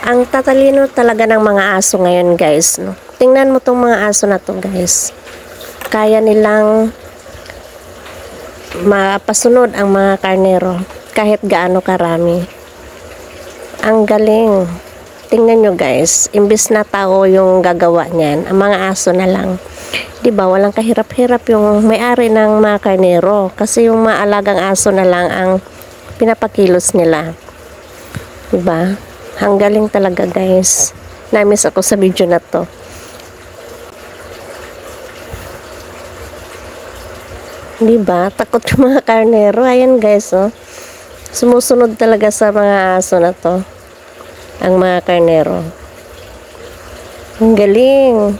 Ang tatalino talaga ng mga aso ngayon, guys. No? Tingnan mo tong mga aso na to, guys. Kaya nilang mapasunod ang mga karnero kahit gaano karami. Ang galing. Tingnan nyo guys, imbis na tao yung gagawa niyan, ang mga aso na lang. 'Di ba walang kahirap-hirap yung may-ari ng mga karnero kasi yung mga alagang aso na lang ang pinapakilos nila. 'Di ba? Ang galing talaga guys. Namiss ako sa video na to. Di ba? Takot yung mga karnero. Ayan guys, oh. Sumusunod talaga sa mga aso na to. Ang mga karnero. Ang galing.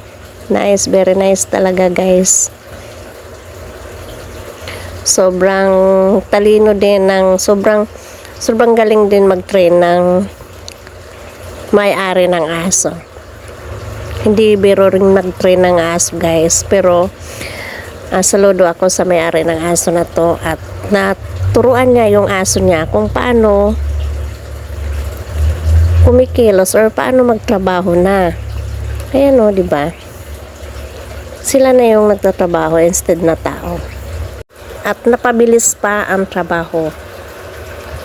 Nice, very nice talaga guys. Sobrang talino din ng sobrang sobrang galing din mag-train ng may-ari ng aso. Hindi biro rin mag-train ng aso guys, pero Ah, saludo ako sa may-ari ng aso na to at naturuan niya yung aso niya kung paano kumikilos or paano magtrabaho na. Ayan o, di ba? Sila na yung nagtatrabaho instead na tao. At napabilis pa ang trabaho.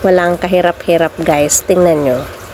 Walang kahirap-hirap guys. Tingnan nyo.